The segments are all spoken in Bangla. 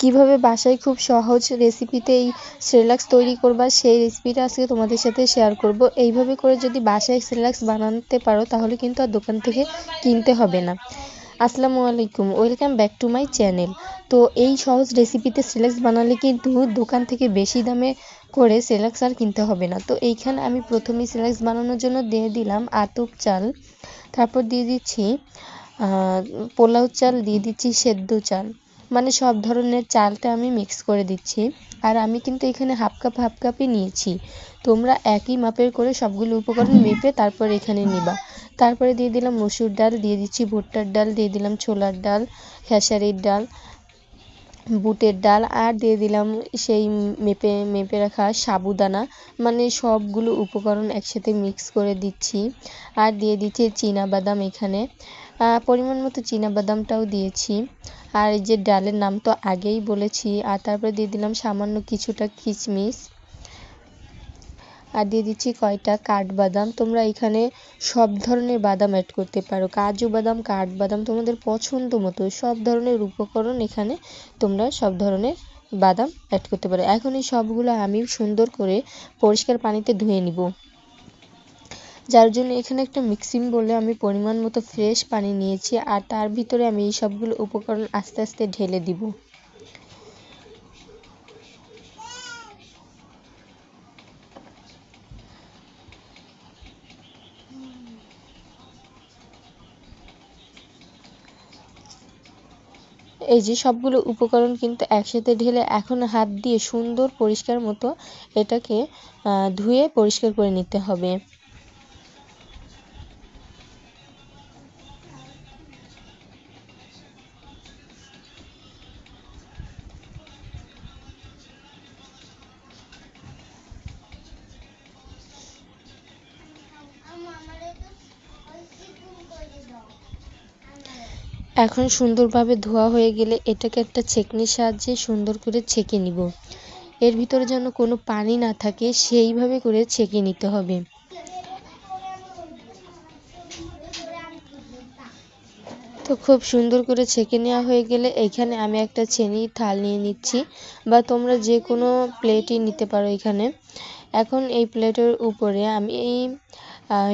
কীভাবে বাসায় খুব সহজ রেসিপিতে এই সেরেলাক্স তৈরি করবা, সেই রেসিপিটা আজকে তোমাদের সাথে শেয়ার করব। এইভাবে করে যদি বাসায় সেরেলাক্স বানাতে পারো, তাহলে কিন্তু আর দোকান থেকে কিনতে হবে না। আসসালামু আলাইকুম, welcome back to my channel. তো এই সহজ রেসিপিতে সেরেলাক্স বানালে কিন্তু দোকান থেকে বেশি দামে করে সেরেলাক্স আর কিনতে হবে না। তো এইখানে আমি প্রথমেই সেরেলাক্স বানানোর জন্য দিয়ে দিলাম আতপ চাল, তারপর দিয়ে দিচ্ছি পোলাও চাল, দিয়ে দিচ্ছি সেদ্ধ চাল। মানে সব ধরনের চালটা আমি মিক্স করে দিচ্ছি। আর আমি কিন্তু এখানে হাফ কাপ হাফ কাপই নিয়েছি। তোমরা একই মাপের করে সবগুলো উপকরণ মেপে তারপর এখানে নিবা। তারপরে দিয়ে দিলাম মসুর ডাল, দিয়ে দিচ্ছি ভুট্টার ডাল, দিয়ে দিলাম ছোলার ডাল, খেসারির ডাল, বুটের ডাল, আর দিয়ে দিলাম সেই মেপে মেপে রাখা সাবুদানা। মানে সবগুলো উপকরণ একসাথে মিক্স করে দিচ্ছি। আর দিয়ে দিচ্ছি বাদাম এখানে। পরিমাণ মতো বাদামটাও দিয়েছি। আর এই যে ডালের নাম তো আগেই বলেছি, আর তারপরে দিয়ে দিলাম সামান্য কিছুটা কিশমিশ। আর দিয়ে দিচ্ছি কয়টা কাঠবাদাম। তোমরা এখানে সব ধরনের বাদাম অ্যাড করতে পারো। কাজু বাদাম, কাঠবাদাম তোমাদের পছন্দ মতো, সব ধরনের উপকরণ এখানে তোমরা সব ধরনের বাদাম অ্যাড করতে পারো। এখন এই সবগুলো আমি সুন্দর করে পরিষ্কার পানিতে ধুয়ে নিব। যার জন্য এখানে একটা মিক্সিং বলে আমি পরিমাণ মতো ফ্রেশ পানি নিয়েছি আর তার ভিতরে আমি এই সবগুলো উপকরণ আস্তে আস্তে ঢেলে দিব। এই যে সবগুলো উপকরণ কিন্তু একসাথে ঢেলে এখন হাত দিয়ে সুন্দর পরিষ্কার মতো এটাকে ধুয়ে পরিষ্কার করে নিতে হবে। এখন সুন্দরভাবে ধোয়া হয়ে গেলে এটাকে একটা ছেঁকনির সাহায্যে সুন্দর করে ছেঁকে নিব। এর ভিতরে যেন কোনো পানি না থাকে, সেইভাবে করে ছেঁকে নিতে হবে। তো খুব সুন্দর করে ছেঁকে নেওয়া হয়ে গেলে এখানে আমি একটা ছেনির থাল নিয়ে নিচ্ছি, বা তোমরা যে কোনো প্লেটই নিতে পারো এখানে। এখন এই প্লেটের উপরে আমি এই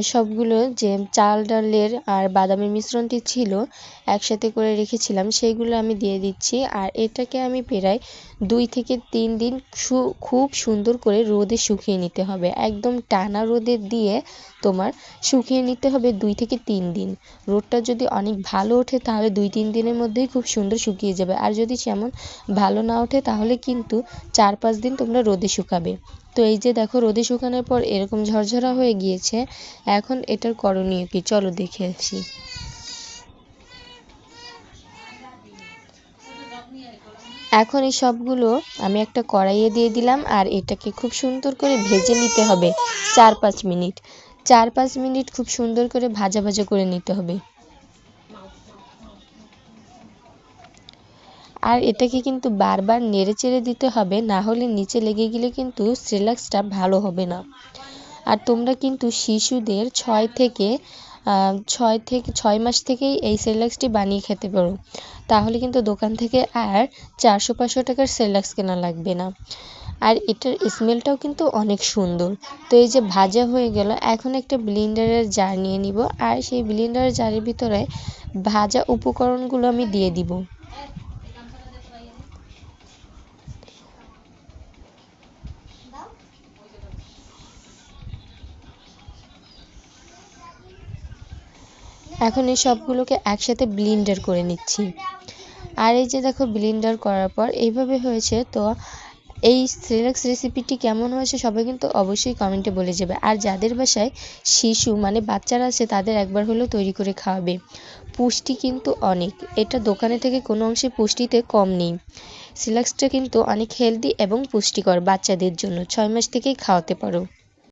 সবগুলো যে চাল, ডালের আর বাদামের মিশ্রণটি ছিল, একসাথে করে রেখেছিলাম, সেইগুলো আমি দিয়ে দিচ্ছি। আর এটাকে আমি প্রায় দুই থেকে তিন দিন খুব সুন্দর করে রোদে শুকিয়ে নিতে হবে। একদম টানা রোদে দিয়ে তোমার শুকিয়ে নিতে হবে দুই থেকে তিন দিন। রোদটা যদি অনেক ভালো ওঠে, তাহলে দুই তিন দিনের মধ্যেই খুব সুন্দর শুকিয়ে যাবে। আর যদি যেমন ভালো না ওঠে, তাহলে কিন্তু চার পাঁচ দিন তোমরা রোদে শুকাবে। তো এই যে দেখো রোদে শুকানোর পর এরকম ঝরঝরা হয়ে গিয়েছে, এখন এটার করণীয় কি? চলো দেখে আসি। এখন এই সবগুলো আমি একটা কড়াইয়ে দিয়ে দিলাম আর এটাকে খুব সুন্দর করে ভেজে নিতে হবে চার পাঁচ মিনিট। চার পাঁচ মিনিট খুব সুন্দর করে ভাজা ভাজা করে নিতে হবে। আর এটাকে কিন্তু বারবার নেড়ে চেড়ে দিতে হবে, না হলে নিচে লেগে গেলে কিন্তু সেরেলাক্সটা ভালো হবে না। আর তোমরা কিন্তু শিশুদের ছয় থেকে ছয় থেকে, ছয় মাস থেকেই এই সেরেলাক্সটি বানিয়ে খেতে পারো। তাহলে কিন্তু দোকান থেকে আর চারশো পাঁচশো টাকার সেরেলাক্স কেনা লাগবে না। আর এটার স্মেলটাও কিন্তু অনেক সুন্দর। তো এই যে ভাজা হয়ে গেল, এখন একটা ব্লিন্ডারের জার নিয়ে নিব। আর সেই ব্লিন্ডারের জারের ভিতরে ভাজা উপকরণগুলো আমি দিয়ে দিব। এখন এই সবগুলোকে একসাথে ব্লিন্ডার করে নিচ্ছি। আর এই যে দেখো ব্লিন্ডার করার পর এইভাবে হয়েছে, তো এই সেরেলাক্স রেসিপিটি কেমন হয়েছে সবাই কিন্তু অবশ্যই কমেন্টে বলে যাবে। আর যাদের বাসায় শিশু মানে বাচ্চারা আছে, তাদের একবার হলেও তৈরি করে খাওয়াবে। পুষ্টি কিন্তু অনেক। এটা দোকানে থেকে কোনো অংশে পুষ্টিতে কম নেই। সিলাক্সটা কিন্তু অনেক হেলদি এবং পুষ্টিকর বাচ্চাদের জন্য। ছয় মাস থেকেই খাওয়াতে পারো।